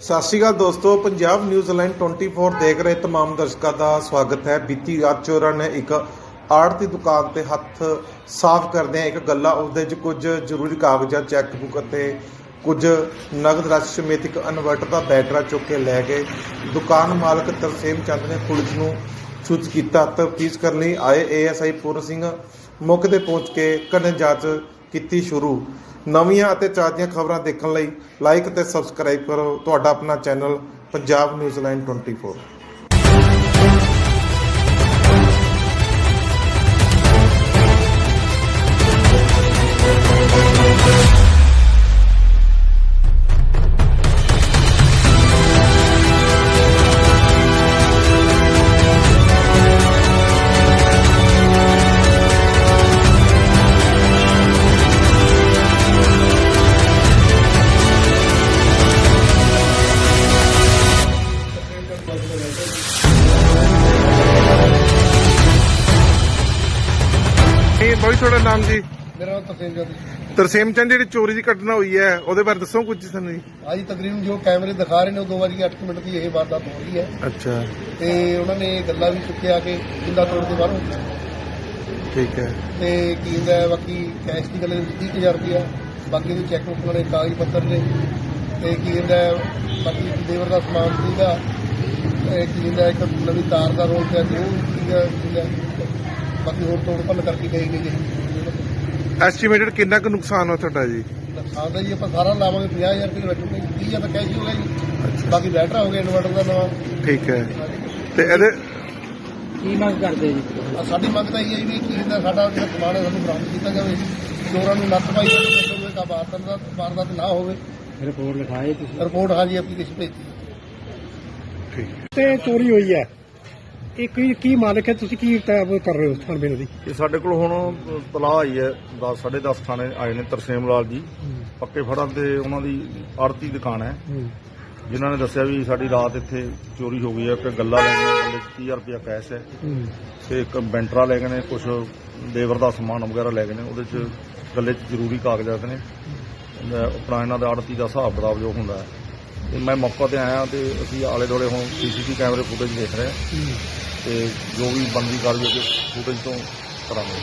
ਸਤਿ ਸ਼੍ਰੀ ਅਕਾਲ ਦੋਸਤੋ Punjab news line 24 ਦੇਖ ਰਹੇ तमाम ਦਰਸ਼ਕਾਂ ਦਾ ਸਵਾਗਤ ਹੈ ਬੀਤੀ ਰਾਤ ਚੋਰਾਂ ਨੇ ਇੱਕ ਆੜਤ ਦੀ ਦੁਕਾਨ ਤੇ ਹੱਥ ਸਾਫ਼ ਕਰਦੇ ਆ ਇੱਕ ਗੱਲਾ ਉਹਦੇ 'ਚ ਕੁਝ ਜ਼ਰੂਰੀ ਕਾਗਜ਼ਾਤ ਚੈੱਕ ਬੁੱਕ ਅਤੇ ਕੁਝ ਨਗਦ ਰਾਸ਼ੀ ਸਮੇਤ ਇੱਕ ਇਨਵਰਟਰ ਦਾ ਬੈਟਰਾ ਚੁੱਕ ਕੇ ਲੈ ਗਏ ਦੁਕਾਨ ਮਾਲਕ ਤਰਸੇਮ ਚੰਦ ਨੇ ਪੁਲਿਸ ਨੂੰ ਸੂਚਿਤ ਕੀਤਾ ਤਫਤੀਸ਼ ਕਰਨ ਲਈ ਆਏ ਏਐਸਆਈ ਪੂਰਨ ਸਿੰਘ ਮੌਕੇ ਤੇ ਪਹੁੰਚ ਕੇ ਕਨੇ ਜਾਂਚ ਕੀਤੀ ਸ਼ੁਰੂ ਨਵੀਆਂ ਅਤੇ ਤਾਜ਼ੀਆਂ ਖਬਰਾਂ ਦੇਖਣ ਲਈ ਲਾਈਕ ਅਤੇ ਸਬਸਕ੍ਰਾਈਬ ਕਰੋ। ਤੁਹਾਡਾ ਆਪਣਾ ਚੈਨਲ ਪੰਜਾਬ ਨਿਊਜ਼ ਲਾਈਨ 24 ਬੋਈ ਤੁਹਾਡਾ ਨਾਮ ਜੀ? ਮੇਰਾ ਨਾਮ ਤਸੀਮ ਜਦ ਤਰਸੇਮ ਚੰਦ ਜਿਹੜੀ ਚੋਰੀ ਦੀ ਘਟਨਾ ਹੋਈ ਹੈ ਉਹਦੇ ਬਾਰੇ ਦੱਸੋ ਕੁਝ ਸਾਨੂੰ ਜੀ। ਅੱਜ ਤਕਰੀਬਨ ਜੋ ਕੈਮਰੇ ਦਿਖਾ ਰਹੇ ਨੇ ਉਹ 2 ਵਜੇ 8 ਮਿੰਟ ਦੀ ਇਹ ਵਾਰਦਾਤ ਹੋ ਰਹੀ ਹੈ। ਅੱਛਾ। ਤੇ ਉਹਨਾਂ ਨੇ ਗੱਲਾਂ ਵੀ ਚੁੱਕਿਆ ਕਿ ਜਿੰਦਾ ਤੋੜ ਕੇ ਬਾਹਰੋਂ। ਠੀਕ ਹੈ। ਤੇ ਕੀ ਹੁੰਦਾ ਹੈ, ਬਾਕੀ ਕੈਸ਼ ਦੀ ਗੱਲ ਦੇ ਵਿੱਚ 30000 ਰੁਪਇਆ। ਬਾਕੀ ਦੇ ਚੈੱਕ ਬੁੱਕ ਵਾਲੇ ਕਾਗਜ਼ ਪੱਤਰ ਨੇ। ਤੇ ਕੀ ਹੁੰਦਾ ਹੈ, ਬਾਕੀ ਦੇਵਰ ਦਾ ਸਮਾਨ ਸੀਗਾ। ਤੇ ਕੀ ਹੁੰਦਾ ਹੈ, ਇੱਕ ਨਵੀਂ ਤਾਰ ਦਾ ਰੋਲ ਪਿਆ ਜੋ ਸੀਗਾ ਕੀ ਹੁੰਦਾ ਹੈ, ਬਾਕੀ ਹੋਰ ਤੋੜ ਭੰਨ ਕਰਕੇ ਗਈ ਗਈ ਜੀ। ਐਸਟੀਮੇਟਡ ਕਿੰਨਾ ਕੁ ਨੁਕਸਾਨ ਹੋਇਆ ਤੁਹਾਡਾ ਜੀ? ਨੁਕਸਾਨ ਦਾ ਜੀ ਆਪਾਂ ਸਾਰਾ ਲਾਵਾਂਗੇ 50000 ਰੁਪਏ ਲੱਗੂਗੇ 30000 ਤਾਂ ਕੈਸ਼ ਹੀ ਹੋ ਗਿਆ ਜੀ ਬਾਕੀ ਬੈਟਰਾ ਹੋ ਗਿਆ ਇਨਵਰਟਰ ਦਾ ਨਵਾਂ। ਠੀਕ ਹੈ। ਤੇ ਇਹਦੇ ਕੀ ਮੰਗ ਕਰਦੇ ਜੀ? ਸਾਡੀ ਮੰਗ ਤਾਂ ਇਹ ਹੈ ਜੀ ਵੀ ਕੀ ਹੁੰਦਾ ਸਾਡਾ ਜਿਹੜਾ ਸਮਾਨ ਹੈ ਸਾਨੂੰ ਬਰਾਮਦ ਕੀਤਾ ਜਾਵੇ ਚੋਰਾਂ ਨੂੰ ਨੱਥ ਪਾਈ ਜਾਵੇ ਕਾ ਵਾਰਦਾਤ ਦਾ ਵਾਰਦਾਤ ਨਾ ਹੋਵੇ। ਰਿਪੋਰਟ ਲਿਖਾਏ ਤੁਸੀਂ? ਰਿਪੋਰਟ ਹਾਂਜੀ ਐਪਲੀਕੇਸ਼ਨ ਭੇਜੀ। ਠੀਕ ਤੇ ਚੋਰੀ ਹੋਈ ਹੈ। ਇਹ ਕੀ ਕੀ ਮਾਲਕ ਹੈ? ਤੁਸੀਂ ਕੀ ਟੈਬ ਕਰ ਰਹੇ ਹੋ ਸਰਵੇ ਦੀ? ਇਹ ਸਾਡੇ ਕੋਲ ਹੁਣ ਤਲਾਹ ਆਈ ਹੈ 10 10:30 ਥਾਣੇ ਆਏ ਨੇ ਤਰਸੇਮ ਲਾਲ ਜੀ। ਪੱਕੇ ਫੜਨ ਤੇ ਉਹਨਾਂ ਦੀ ਆੜਤੀ ਦੁਕਾਨ ਹੈ। ਜਿਨ੍ਹਾਂ ਨੇ ਦੱਸਿਆ ਵੀ ਸਾਡੀ ਰਾਤ ਇੱਥੇ ਚੋਰੀ ਹੋ ਗਈ ਹੈ ਕਿ ਗੱਲਾ ਲੈ ਗਏ 'ਚ 30000 ਰੁਪਇਆ ਕੈਸ਼ ਹੈ। ਤੇ ਇੱਕ ਬੈਂਟਰਾ ਲੈ ਗਏ ਨੇ ਕੁਝ ਲੇਬਰ ਦਾ ਸਮਾਨ ਵਗੈਰਾ ਲੈ ਗਏ ਨੇ ਉਹਦੇ 'ਚ ਗੱਲੇ 'ਚ ਜ਼ਰੂਰੀ ਕਾਗਜ਼ਾਤ ਨੇ। ਆਪਣਾ ਇਹਨਾਂ ਦਾ ਆੜਤੀ ਦਾ ਹਿਸਾਬ ਕਿਤਾਬ ਜੋ ਹੁੰਦਾ ਹੈ। ਤੇ ਮੈਂ ਮੌਕਾ ਤੇ ਆਇਆ ਤੇ ਅਸੀਂ ਆਲੇ ਦੁਆਲੇ ਹੁਣ ਸੀਸੀਟੀਵੀ ਕੈਮਰੇ ਫੁਟੇਜ ਦੇਖ ਰਹੇ ਹਾਂ। ਤੇ ਜੋ ਵੀ ਬਣਦੀ ਕਾਰਜ ਫੁਟੇਜ ਤੋਂ ਕਰਾਂਗੇ।